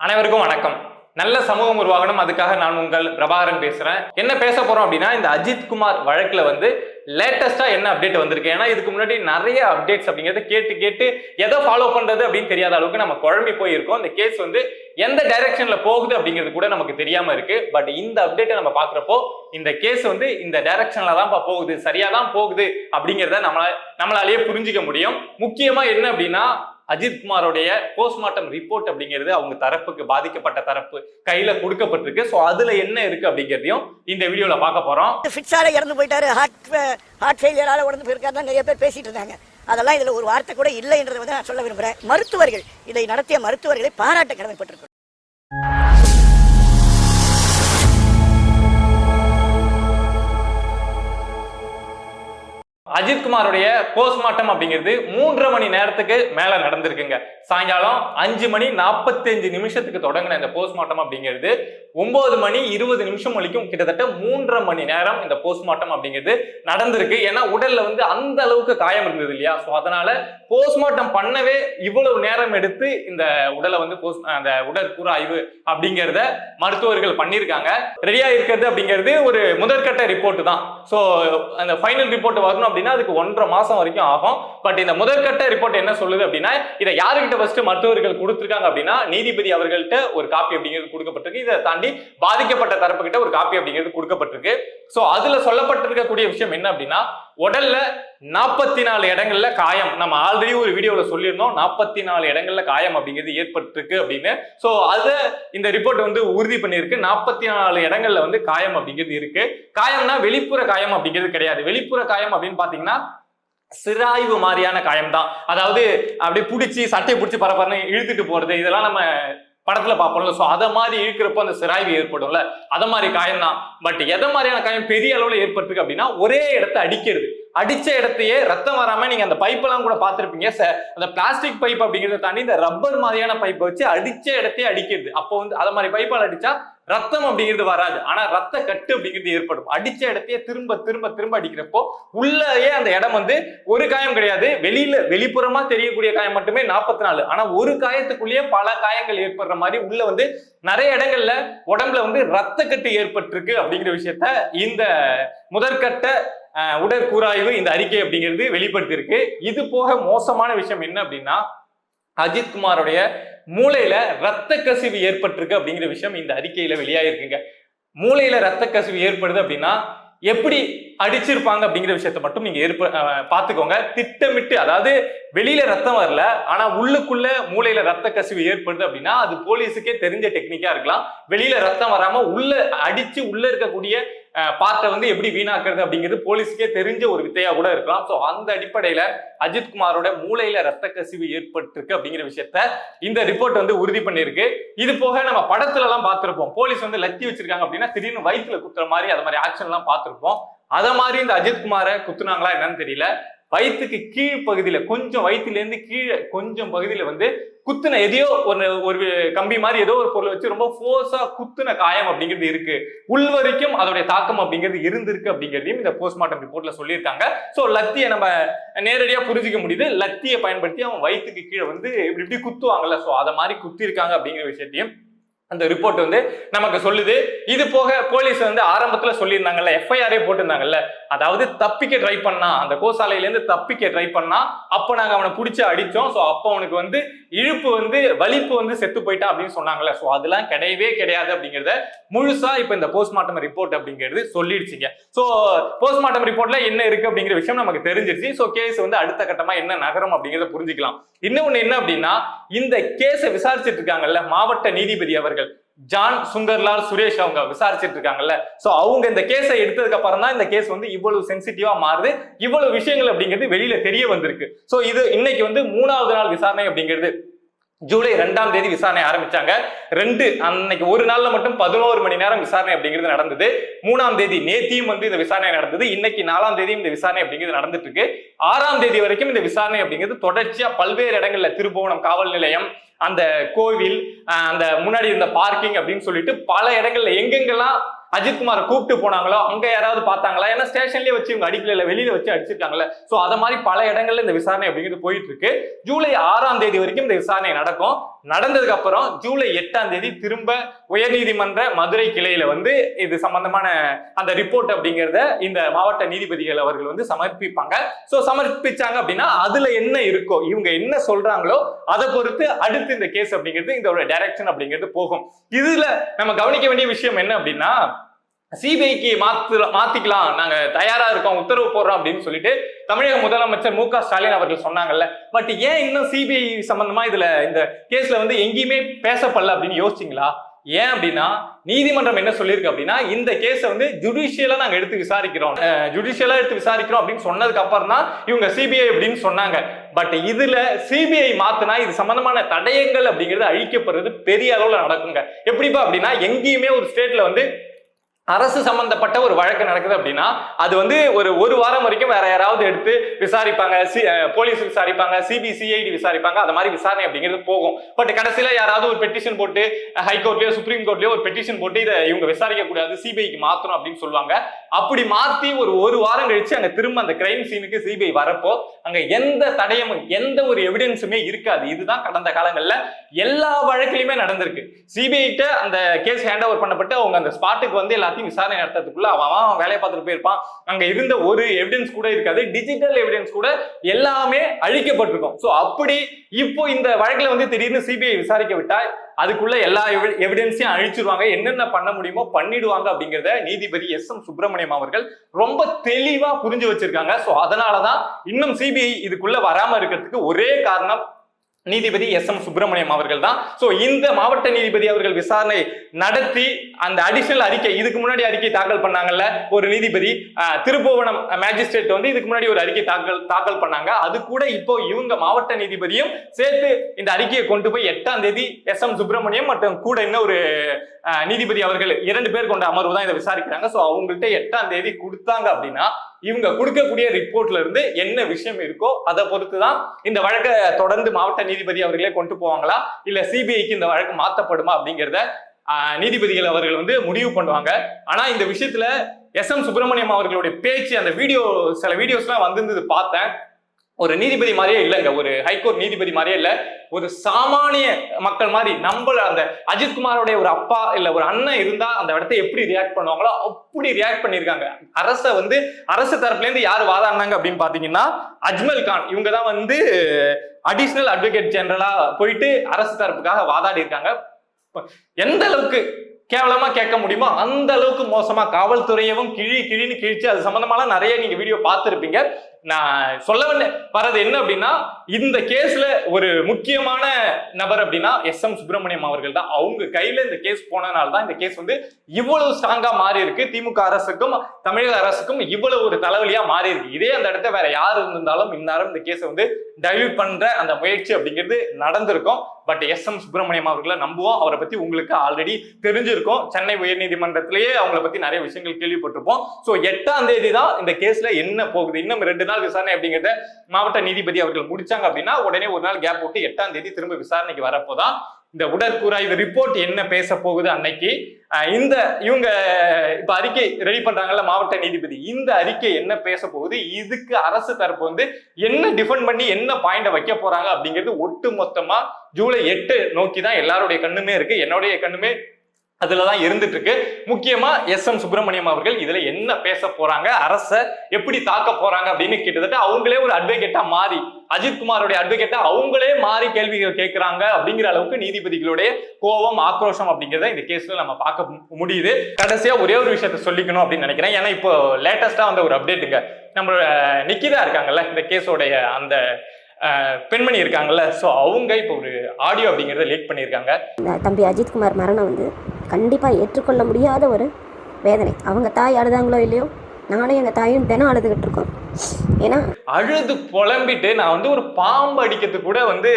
அனைவருக்கும் வணக்கம். நல்ல சமூகம் உருவாகணும். அதுக்காக நான் உங்கள் பிரபாகரன் பேசுறேன். என்ன பேச போறோம் அப்படின்னா இந்த அஜித் குமார் வழக்குல வந்து லேட்டஸ்டா என்ன அப்டேட் வந்திருக்கு? ஏன்னா இதுக்கு முன்னாடி நிறைய அப்டேட்ஸ் அப்படிங்கறத கேட்டு கேட்டு எதை ஃபாலோ பண்றது அப்படின்னு தெரியாத அளவுக்கு நம்ம குழம்பி போயிருக்கோம். இந்த கேஸ் வந்து எந்த டைரக்ஷன்ல போகுது அப்படிங்கிறது கூட நமக்கு தெரியாம இருக்கு. பட் இந்த அப்டேட்டை நம்ம பாக்குறப்போ இந்த கேஸ் வந்து இந்த டைரக்ஷன்ல தான்ப்பா போகுது. சரியா தான் போகுது அப்படிங்கிறத நம்மளால நம்மளாலேயே புரிஞ்சுக்க முடியும். முக்கியமா என்ன அப்படின்னா அஜித் குமாரோடைய போஸ்ட்மார்ட்டம் ரிப்போர்ட் அப்படிங்கிறது அவங்க தரப்புக்கு பாதிக்கப்பட்ட தரப்பு கையில கொடுக்கப்பட்டிருக்கு. ஸோ அதுல என்ன இருக்கு அப்படிங்கிறதையும் இந்த வீடியோல பார்க்க போறோம். ஃபிட்ஸால இறந்து போயிட்டாரு. ஹார்ட் ஹார்ட் ஃபெயிலியரால உடந்து போயிருக்காரு தான் நிறைய பேர் பேசிட்டு இருந்தாங்க. அதெல்லாம் இதுல ஒரு வார்த்தை கூட இல்லைன்றதை வந்து நான் சொல்ல விரும்புறேன். மருத்துவர்கள் இதை நடத்திய மருத்துவர்களை பாராட்ட கடமைப்பட்டிருக்கிறோம். அஜித் குமாரோடைய போஸ்ட்மார்ட்டம் அப்படிங்கிறது மூன்றரை மணி நேரத்துக்கு மேல நடந்திருக்குங்க. சாயங்காலம் அஞ்சு மணி நாற்பத்தஞ்சு நிமிஷத்துக்கு தொடங்கின இந்த போஸ்ட்மார்ட்டம் அப்படிங்கிறது. ஒன்பது மணி இருபது நிமிஷம் வரைக்கும் கிட்டத்தட்ட மூன்றரை மணி நேரம் இந்த போஸ்ட்மார்ட்டம் அப்படிங்கிறது நடந்திருக்கு. ஏன்னா உடல்ல வந்து அந்த அளவுக்கு காயம் இருந்தது இல்லையா? ஸோ அதனால போஸ்ட்மார்ட்டம் பண்ணவே இவ்வளவு நேரம் எடுத்து இந்த உடலை வந்து போஸ்ட் அந்த உடற்கூறு ஆய்வு அப்படிங்கிறத மருத்துவர்கள் பண்ணியிருக்காங்க. ரெடியா இருக்கிறது அப்படிங்கிறது ஒரு முதற்கட்ட ரிப்போர்ட் தான். ஸோ அந்த ஃபைனல் ரிப்போர்ட் வரணும் அப்படின்னு அதுக்கு ஒன்றரை மாசம் வரைக்கும் ஆகும். பட் இந்த முதற்கட்ட ரிப்போர்ட் என்ன சொல்லுது அப்படின்னா இதை யாருக்கிட்ட ஃபர்ஸ்ட் மருத்துவர்கள் கொடுத்துருக்காங்க அப்படின்னா நீதிபதி அவர்கள்ட்ட ஒரு காப்பி அப்படிங்கிறது கொடுக்கப்பட்டிருக்கு. இதை தாண்டி பாதிக்கப்பட்ட தரப்புகிட்ட ஒரு காப்பி அப்படிங்கிறது கொடுக்கப்பட்டிருக்கு. ஸோ அதுல சொல்லப்பட்டிருக்கக்கூடிய விஷயம் என்ன அப்படின்னா உடல்ல நாற்பத்தி நாலு இடங்கள்ல காயம். நம்ம ஆல்ரெடி ஒரு வீடியோல சொல்லியிருந்தோம் நாற்பத்தி நாலு இடங்கள்ல காயம் அப்படிங்கிறது ஏற்பட்டிருக்கு அப்படின்னு. ஸோ அதை இந்த ரிப்போர்ட் வந்து உறுதி பண்ணியிருக்கு. நாற்பத்தி நாலு இடங்கள்ல வந்து காயம் அப்படிங்கிறது இருக்கு. காயம்னா வெளிப்புற காயம் அப்படிங்கிறது கிடையாது. வெளிப்புற காயம் அப்படின்னு பாத்தீங்கன்னா சிராய்வு மாதிரியான காயம் தான் அதாவது அப்படியே பிடிச்சி சட்டையை பிடிச்சி பரபரன்னு இழுத்துட்டு போறது இதெல்லாம் நம்ம படத்துல பார்ப்போம்ல. ஸோ அதை மாதிரி இழுக்கிறப்போ அந்த சிராய்வு ஏற்படும்ல. அதை மாதிரி காயம் தான். பட் எதை மாதிரியான காயம் பெரிய அளவில் ஏற்பட்டிருக்கு அப்படின்னா ஒரே இடத்த அடிக்கிறது. அடிச்ச இடத்தையே ரத்தம் வராம நீங்க அந்த பைப்பெல்லாம் கூட பார்த்துருப்பீங்க. ச- அந்த பிளாஸ்டிக் பைப் அப்படிங்கிறத தாண்டி இந்த ரப்பர் மாதிரியான பைப்பை வச்சு அடிச்ச இடத்தையே அடிக்கிறது. அப்போ வந்து அதை மாதிரி பைப்பால் அடிச்சா ரத்தம் அப்படிங்கிறது வராது. ஆனா ரத்த கட்டு அப்படிங்கிறது ஏற்படும். அடிச்ச இடத்தையே திரும்ப திரும்ப திரும்ப அடிக்கிறப்போ உள்ளேயே அந்த இடம் வந்து ஒரு காயம் கிடையாது. வெளியில வெளிப்புறமா தெரியக்கூடிய காயம் மட்டுமே நாற்பத்தி நாலு ஆனா ஒரு காயத்துக்குள்ளேயே பல காயங்கள் ஏற்படுற மாதிரி உள்ள வந்து நிறைய இடங்கள்ல உடம்புல வந்து ரத்த கட்டு ஏற்பட்டிருக்கு அப்படிங்கிற விஷயத்த இந்த முதற்கட்ட உடற்கூறாய்வு இந்த அறிக்கை அப்படிங்கிறது வெளிப்படுத்தியிருக்கு. இது போக மோசமான விஷயம் என்ன அப்படின்னா அஜித் குமாரோடைய மூளையில ரத்த கசிவு ஏற்பட்டிருக்கு அப்படிங்கிற விஷயம் இந்த அறிக்கையில வெளியாயிருக்குங்க. மூளையில ரத்த கசிவு ஏற்படுது அப்படின்னா எப்படி அடிச்சிருப்பாங்க அப்படிங்கிற விஷயத்த மட்டும் நீங்க ஏற்ப பாத்துக்கோங்க திட்டமிட்டு அதாவது வெளியில ரத்தம் வரல ஆனா உள்ளுக்குள்ள மூளையில ரத்த கசிவு ஏற்படுது அப்படின்னா அது போலீஸுக்கே தெரிஞ்ச டெக்னிக்கா இருக்கலாம். வெளியில ரத்தம் வராம உள்ள அடிச்சு உள்ள இருக்கக்கூடிய பார்ட்டை வந்து எப்படி வீணாக்குறது அப்படிங்கிறது போலீஸுக்கே தெரிஞ்ச ஒரு வித்தையா கூட இருக்கலாம். ஸோ அந்த அடிப்படையில அஜித் குமாரோட மூளையில ரத்த கசிவு ஏற்பட்டிருக்கு அப்படிங்கிற விஷயத்த இந்த ரிப்போர்ட் வந்து உறுதி பண்ணியிருக்கு. இது போக நம்ம படத்துல எல்லாம் பார்த்திருப்போம். போலீஸ் வந்து லத்தி வச்சிருக்காங்க அப்படின்னா திடீர்னு வயிற்றுல குத்துற மாதிரி அது மாதிரி ஆக்ஷன் எல்லாம் பார்த்திருப்போம். அதை மாதிரி இந்த அஜித் குமாரை குத்துனாங்களா என்னன்னு தெரியல. வயிற்றுக்கு கீழ் பகுதியில் கொஞ்சம் வயிற்றுலேருந்து கீழே கொஞ்சம் பகுதியில் வந்து குத்துன எதையோ ஒரு ஒரு கம்பி மாதிரி ஏதோ ஒரு பொருளை வச்சு ரொம்ப ஃபோர்ஸா குத்துன காயம் அப்படிங்கிறது இருக்கு. உள் வரைக்கும் அதோடைய தாக்கம் அப்படிங்கிறது இருந்திருக்கு அப்படிங்கிறதையும் இந்த போஸ்ட்மார்ட்டம் ரிப்போர்ட்ல சொல்லியிருக்காங்க. ஸோ லத்தியை நம்ம நேரடியாக புரிஞ்சுக்க முடியுது. லத்தியை பயன்படுத்தி அவன் வயிற்றுக்கு கீழே வந்து இப்படி இப்படி குத்துவாங்கல்ல. ஸோ அதை மாதிரி குத்திருக்காங்க அப்படிங்கிற விஷயத்தையும் அந்த ரிப்போர்ட் வந்து நமக்கு சொல்லுது. இது போக போலீஸ் வந்து ஆரம்பத்துல சொல்லியிருந்தாங்கல்ல எஃப்ஐஆரே போட்டிருந்தாங்கல்ல. அதாவது தப்பிக்க ட்ரை பண்ணா அந்த கோசாலையிலேருந்து தப்பிக்க ட்ரை பண்ணா அப்போ நாங்கள் அவனை பிடிச்சி அடித்தோம் ஸோ அப்போ அவனுக்கு வந்து இழுப்பு வந்து வலிப்பு வந்து செத்து போயிட்டான் அப்படின்னு சொன்னாங்கல்ல. ஸோ அதெல்லாம் கிடையவே கிடையாது அப்படிங்கிறத முழுசா இப்போ இந்த போஸ்ட்மார்ட்டம் ரிப்போர்ட் அப்படிங்கிறது சொல்லிடுச்சிங்க. ஸோ போஸ்ட்மார்ட்டம் ரிப்போர்ட்ல என்ன இருக்கு அப்படிங்கிற விஷயம் நமக்கு தெரிஞ்சிருச்சு. ஸோ கேஸ் வந்து அடுத்த கட்டமா என்ன நகரம் அப்படிங்கிறத புரிஞ்சுக்கலாம். இன்னொன்று என்ன அப்படின்னா இந்த கேஸை விசாரிச்சுட்டு இருக்காங்கல்ல மாவட்ட நீதிபதி அவர்கள். ஜான் சுந்தர்லால் சுரேஷ் அவங்க விசாரிச்சுட்டு இருக்காங்கல்ல சோ அவங்க இந்த கேஸை எடுத்ததுக்கு அப்புறம் தான் இந்த கேஸ் வந்து இவ்வளவு சென்சிட்டிவா மாறுது இவ்வளவு விஷயங்கள் அப்படிங்கிறது வெளியில தெரிய வந்திருக்கு. சோ இது இன்னைக்கு வந்து மூணாவது நாள் விசாரணை அப்படிங்கிறது. ஜூலை ரெண்டாம் தேதி விசாரணை ஆரம்பிச்சாங்க. ரெண்டு அன்னைக்கு ஒரு நாள்ல மட்டும் பதினோரு மணி நேரம் விசாரணை அப்படிங்கிறது நடந்தது. மூணாம் தேதி நேத்தியும் வந்து இந்த விசாரணை நடந்தது. இன்னைக்கு நாலாம் தேதியும் இந்த விசாரணை அப்படிங்கிறது நடந்துட்டு இருக்கு ஆறாம் தேதி வரைக்கும் இந்த விசாரணை அப்படிங்கிறது தொடர்ச்சியா பல்வேறு இடங்கள்ல திருபுவனம் காவல் நிலையம் அந்த கோவில் அந்த முன்னாடி இருந்த பார்க்கிங் அப்படின்னு சொல்லிட்டு பல இடங்கள்ல எங்கெங்கெல்லாம் அஜித்குமாரை கூப்பிட்டு போனாங்களோ அங்க யாராவது பார்த்தாங்களா? ஏன்னா ஸ்டேஷன்லயே வச்சு இவங்க அடிக்கல இல்ல வெளியில வச்சு அடிச்சிருக்காங்கல்ல. சோ அத மாதிரி பல இடங்கள்ல இந்த விசாரணை அப்படிங்கிறது போயிட்டு இருக்கு ஜூலை ஆறாம் தேதி வரைக்கும் இந்த விசாரணை நடக்கும். நடந்ததுக்கு அப்புறம் ஜூலை எட்டாம் தேதி திரும்ப உயர்நீதிமன்ற மதுரை கிளையில வந்து இது சம்பந்தமான அந்த ரிப்போர்ட் அப்படிங்கிறத இந்த மாவட்ட நீதிபதிகள் அவர்கள் வந்து சமர்ப்பிப்பாங்க. சோ சமர்ப்பிச்சாங்க அப்படின்னா அதுல என்ன இருக்கோ இவங்க என்ன சொல்றாங்களோ அதை பொறுத்து அடுத்து இந்த கேஸ் அப்படிங்கிறது இதோட டைரக்ஷன் அப்படிங்கிறது போகும். இதுல நம்ம கவனிக்க வேண்டிய விஷயம் என்ன அப்படின்னா சிபிஐக்கு மாத்து மாத்திக்கலாம். நாங்க தயாரா இருக்கோம் உத்தரவு போடுறோம் அப்படின்னு சொல்லிட்டு தமிழக முதலமைச்சர் மு க ஸ்டாலின் அவர்கள் சொன்னாங்கல்ல. பட் ஏன் இன்னும் சிபிஐ சம்பந்தமா இதுல இந்த கேஸ்ல வந்து எங்கேயுமே பேசப்படல அப்படின்னு யோசிச்சிங்களா? ஏன் அப்படின்னா நீதிமன்றம் என்ன சொல்லியிருக்கு அப்படின்னா இந்த கேஸை வந்து ஜுடிஷியலா நாங்க எடுத்து விசாரிக்கிறோம். ஜுடிஷியலா எடுத்து விசாரிக்கிறோம் அப்படின்னு சொன்னதுக்கு அப்புறம் தான் இவங்க சிபிஐ அப்படின்னு சொன்னாங்க. பட் இதுல சிபிஐ மாத்தினா இது சம்பந்தமான தடயங்கள் அப்படிங்கிறது அழிக்கப்படுறது பெரிய அளவுல நடக்குங்க. எப்படிப்பா அப்படின்னா எங்கேயுமே ஒரு ஸ்டேட்ல வந்து அரசு சம்பந்தப்பட்ட ஒரு வழக்கு நடக்குது அப்படின்னா அது வந்து ஒரு ஒரு வாரம் வரைக்கும் வேற யாராவது எடுத்து விசாரிப்பாங்க. சி போலீஸ் விசாரிப்பாங்க சிபிசிஐடி விசாரிப்பாங்க அது மாதிரி விசாரணை அப்படிங்கிறது போகும். பட் கடைசியில யாராவது ஒரு பெட்டிஷன் போட்டு ஹைகோர்ட்லயோ சுப்ரீம் கோர்ட்லயோ ஒரு பெட்டிஷன் போட்டு இதை இவங்க விசாரிக்க கூடாது சிபிஐக்கு மாத்தணும் அப்படின்னு சொல்லுவாங்க. அப்படி மாத்தி ஒரு ஒரு வாரம் கழிச்சு அங்க திரும்ப அந்த கிரைம் சீனுக்கு சிபிஐ வரப்போ அங்க எந்த தடயமும் எந்த ஒரு எவிடன்ஸுமே இருக்காது. இதுதான் கடந்த காலங்கள்ல எல்லா வழக்கிலுமே நடந்திருக்கு. சிபிஐட்ட அந்த கேஸ் ஹேண்ட் ஓவர் பண்ணப்பட்டு அவங்க அந்த ஸ்பாட்டுக்கு வந்து எல்லாத்தையும் விசாரணை நடத்துறதுக்குள்ள அவன் அவன் வேலையை பார்த்துட்டு போயிருப்பான். அங்க இருந்த ஒரு எவிடன்ஸ் கூட இருக்காது. டிஜிட்டல் எவிடன்ஸ் கூட எல்லாமே அழிக்கப்பட்டிருக்கும். சோ அப்படி இப்போ இந்த வழக்குல வந்து திடீர்னு சிபிஐ விசாரிக்க விட்டா அதுக்குள்ள எல்லா எவிடன்ஸையும் அழிச்சிருவாங்க. என்னென்ன பண்ண முடியுமோ பண்ணிடுவாங்க அப்படிங்கிறத நீதிபதி எஸ் எம் சுப்பிரமணியம் அவர்கள் ரொம்ப தெளிவா புரிஞ்சு வச்சிருக்காங்க. சோ அதனாலதான் இன்னும் சிபிஐ இதுக்குள்ள வராம இருக்கிறதுக்கு ஒரே காரணம் நீதிபதி எஸ் எம் சுப்பிரமணியம் அவர்கள் தான். ஸோ இந்த மாவட்ட நீதிபதி அவர்கள் விசாரணை நடத்தி அந்த அடிஷனல் அறிக்கை இதுக்கு முன்னாடி அறிக்கை தாக்கல் பண்ணாங்கல்ல ஒரு நீதிபதி அஹ், திருப்புவனம் மேஜிஸ்ட்ரேட் வந்து இதுக்கு முன்னாடி ஒரு அறிக்கை தாக்கல் தாக்கல் பண்ணாங்க. அது கூட இப்போ இவங்க மாவட்ட நீதிபதியும் சேர்த்து இந்த அறிக்கையை கொண்டு போய் எட்டாம் தேதி எஸ் எம் சுப்பிரமணியம் மற்றும் கூட இன்னும் ஒரு நீதிபதி அவர்கள் இரண்டு பேர் கொண்ட அமர்வு தான் இதை விசாரிக்கிறாங்க. ஸோ அவங்கள்ட்ட எட்டாம் தேதி கொடுத்தாங்க அப்படின்னா இவங்க கொடுக்கக்கூடிய ரிப்போர்ட்ல இருந்து என்ன விஷயம் இருக்கோ அதை பொறுத்து தான் இந்த வழக்கை தொடர்ந்து மாவட்ட நீதிபதி அவர்களே கொண்டு போவாங்களா? இல்ல சிபிஐக்கு இந்த வழக்கு மாத்தப்படுமா அப்படிங்கிறத நீதிபதிகள் அவர்கள் வந்து முடிவு பண்ணுவாங்க. ஆனா இந்த விஷயத்துல எஸ் எம் சுப்பிரமணியம் அவர்களுடைய பேச்சு அந்த வீடியோ சில வீடியோஸ்லாம் வந்திருந்தது பார்த்தேன். ஒரு நீதிபதி மாதிரியே இல்லைங்க ஒரு ஹைகோர்ட் நீதிபதி மாதிரியே இல்லை. ஒரு சாமானிய மக்கள் மாதிரி நம்மள அந்த அஜித்குமாரோடைய ஒரு அப்பா இல்ல ஒரு அண்ணன் இருந்தா அந்த இடத்த எப்படி ரியாக்ட் பண்ணுவாங்களோ அப்படி ரியாக்ட் பண்ணிருக்காங்க அரச வந்து அரசு தரப்புல இருந்து யார் வாதாடினாங்க அப்படின்னு பாத்தீங்கன்னா அஜ்மல் கான். இவங்க தான் வந்து அடிஷனல் அட்வொகேட் ஜெனரலா போயிட்டு அரசு தரப்புக்காக வாதாடி இருக்காங்க எந்த அளவுக்கு கேவலமா கேட்க முடியுமோ அந்த அளவுக்கு மோசமா காவல்துறையவும் கிழி கிழின்னு கிழிச்சு அது சம்பந்தமாலாம் நிறைய நீங்க வீடியோ பார்த்துருப்பீங்க. நான் சொல்ல வந்த வரது என்ன அப்படின்னா இந்த கேஸ்ல ஒரு முக்கியமான நபர் அப்படின்னா எஸ். எம். சுப்பிரமணியம் அவர்கள் தான். அவங்க கையில இந்த கேஸ் போனனால தான் இந்த கேஸ் வந்து இவ்வளவு ஸ்ட்ராங்கா மாறி இருக்கு திமுக அரசுக்கும் தமிழக அரசுக்கும் இவ்வளவு ஒரு தலைவலியா மாறி இருக்கு இதே அந்த இடத்த வேற யார் இருந்திருந்தாலும் இந்நேரம் இந்த கேஸை வந்து டைல்யூட் பண்ற அந்த முயற்சி அப்படிங்கிறது நடந்திருக்கும். But S. எம். சுப்பிரமணியம் அவர்களை நம்புவோம். அவரை பத்தி உங்களுக்கு ஆல்ரெடி தெரிஞ்சிருக்கும். சென்னை உயர்நீதிமன்றத்திலேயே அவங்கள பத்தி நிறைய விஷயங்கள் கேள்விப்பட்டிருப்போம். ஸோ எட்டாம் தேதி தான் இந்த கேஸ்ல என்ன போகுது? இன்னும் ரெண்டு நாள் விசாரணை அப்படிங்கறத மாவட்ட நீதிபதி அவர்கள் முடிச்சாங்க அப்படின்னா உடனே ஒரு நாள் கேப் விட்டு எட்டாம் தேதி திரும்ப விசாரணைக்கு வரப்போதான் இந்த உடற்கூறாய்வு ரிப்போர்ட் என்ன பேச போகுது அன்னைக்கு. இந்த இவங்க இப்ப அறிக்கை ரெடி பண்றாங்கல்ல மாவட்ட நீதிபதி. இந்த அறிக்கை என்ன பேச போகுது? இதுக்கு அரசு தரப்பு வந்து என்ன டிஃபெண்ட் பண்ணி என்ன பாயிண்ட வைக்க போறாங்க அப்படிங்கிறது ஒட்டு மொத்தமா ஜூலை எட்டு நோக்கி தான் எல்லாருடைய கண்ணுமே இருக்கு. என்னுடைய கண்ணுமே அதுலதான் இருந்துட்டு இருக்கு முக்கியமா எஸ் எம் சுப்பிரமணியம் அவர்கள் இதுல என்ன பேச போறாங்க அரச எப்படி தாக்க போறாங்க அப்படின்னு கிட்டத்தட்ட அவங்களே ஒரு அட்வொகேட்டா மாறி அஜித் குமாரோடைய அட்வொகேட்டா அவங்களே மாறி கேள்விகள் கேட்கிறாங்க அப்படிங்கிற அளவுக்கு நீதிபதிகளுடைய கோபம் ஆக்ரோஷம் அப்படிங்கிறத இந்த கேஸ்ல நம்ம பார்க்க முடியுது. கடைசியா ஒரே ஒரு விஷயத்த சொல்லிக்கணும் அப்படின்னு நினைக்கிறேன். ஏன்னா இப்போ லேட்டஸ்டா வந்த ஒரு அப்டேட்டுங்க நம்மளோட நிக்கிதா இருக்காங்கல்ல இந்த கேஸோடைய அந்த பெண்மணி இருக்காங்கல்ல ஸோ அவங்க இப்போ ஒரு ஆடியோ அப்படிங்கிறத லீக் பண்ணியிருக்காங்க. இந்த தம்பி அஜித்குமார் மரணம் வந்து கண்டிப்பாக ஏற்றுக்கொள்ள முடியாத ஒரு வேதனை. அவங்க தாய் அழுதாங்களோ இல்லையோ நானும் எங்கள் தாயும் தினம் அழுதுகிட்டு இருக்கோம். ஏன்னா அழுது புலம்பிட்டு நான் வந்து ஒரு பாம்பு அடிக்கிறதுக்கு கூட வந்து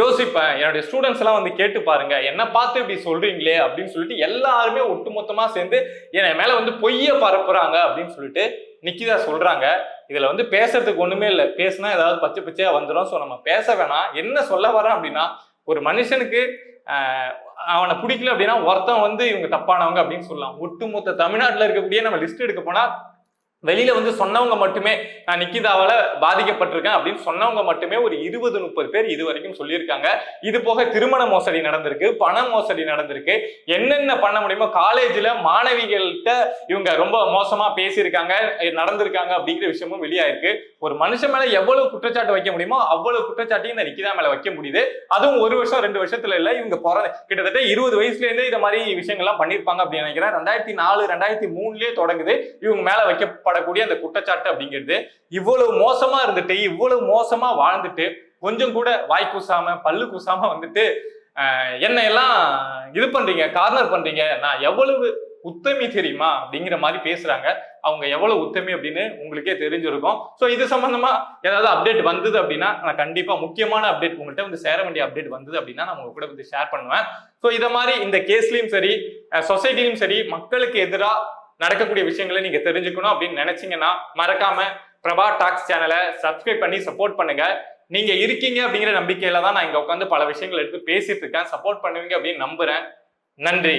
யோசிப்பேன். என்னுடைய ஸ்டூடெண்ட்ஸ் எல்லாம் வந்து கேட்டு பாருங்க என்ன பார்த்து இப்படி சொல்றீங்களே? அப்படின்னு சொல்லிட்டு எல்லாருமே ஒட்டுமொத்தமா சேர்ந்து என் மேல வந்து பொய்ய பரப்புறாங்க அப்படின்னு சொல்லிட்டு நிக்கிதா சொல்றாங்க. இதுல வந்து பேசுறதுக்கு ஒண்ணுமே இல்லை. பேசினா ஏதாவது பச்சை பச்சையா வந்துடும் ஸோ நம்ம பேச வேணாம். என்ன சொல்ல வரேன் அப்படின்னா ஒரு மனுஷனுக்கு அவனை பிடிக்கல அப்படின்னா ஒருத்தன் வந்து இவங்க தப்பானவங்க அப்படின்னு சொல்லலாம். ஒட்டுமொத்த தமிழ்நாட்டில் இருக்கக்கூடிய நம்ம லிஸ்ட் எடுக்க போனா வெளியில வந்து சொன்னவங்க மட்டுமே நான் நிக்கிதாவால பாதிக்கப்பட்டிருக்கேன் அப்படின்னு சொன்னவங்க மட்டுமே ஒரு இருபது முப்பது பேர் இது வரைக்கும் சொல்லியிருக்காங்க. இது போக திருமண மோசடி நடந்திருக்கு பண மோசடி நடந்திருக்கு. என்னென்ன பண்ண முடியுமோ காலேஜ்ல மாணவிகள்கிட்ட இவங்க ரொம்ப மோசமா பேசியிருக்காங்க நடந்திருக்காங்க அப்படிங்கிற விஷயமும் வெளியாயிருக்கு. ஒரு மனுஷன் மேல எவ்வளவு குற்றச்சாட்டு வைக்க முடியுமோ அவ்வளவு குற்றச்சாட்டையும் இந்த நிக்கிதா மேல வைக்க முடியுது. அதுவும் ஒரு வருஷம் ரெண்டு வருஷத்துல இல்ல இவங்க பிறந்த கிட்டத்தட்ட இருபது வயசுல இருந்தே இந்த மாதிரி விஷயங்கள்லாம் பண்ணிருப்பாங்க அப்படின்னு நினைக்கிறேன். ரெண்டாயிரத்தி நாலு ரெண்டாயிரத்தி மூணுலயே தொடங்குது. இவங்க மேல வைக்கப்படக்கூடிய அந்த குற்றச்சாட்டு அப்படிங்கிறது இவ்வளவு மோசமா இருந்துட்டு இவ்வளவு மோசமா வாழ்ந்துட்டு கொஞ்சம் கூட வாய் கூசாம பல்லு கூசாம வந்துட்டு என்ன என்னை எல்லாம் இது பண்றீங்க கார்னர் பண்றீங்க நான் எவ்வளவு உத்தமி தெரியுமா அப்படிங்கிற மாதிரி பேசுறாங்க. அவங்க எவ்வளவு உத்தமி அப்படின்னு உங்களுக்கே தெரிஞ்சிருக்கும். ஸோ இது சம்பந்தமா ஏதாவது அப்டேட் வந்தது அப்படின்னா நான் கண்டிப்பா முக்கியமான அப்டேட் உங்கள்கிட்ட வந்து சேர வேண்டிய அப்டேட் வந்தது அப்படின்னா நான் உங்க கூட வந்து ஷேர் பண்ணுவேன். ஸோ இதை மாதிரி இந்த கேஸ்லயும் சரி சொசைட்டிலையும் சரி மக்களுக்கு எதிராக நடக்கக்கூடிய விஷயங்களை நீங்க தெரிஞ்சுக்கணும் அப்படின்னு நினைச்சீங்கன்னா மறக்காம பிரபா டாக்ஸ் சேனலை சப்ஸ்கிரைப் பண்ணி சப்போர்ட் பண்ணுங்க. நீங்க இருக்கீங்க அப்படிங்கிற நம்பிக்கையில தான் நான் இங்க உட்காந்து பல விஷயங்கள் எடுத்து பேசிட்டு இருக்கேன். சப்போர்ட் பண்ணுவீங்க அப்படின்னு நம்புறேன். நன்றி.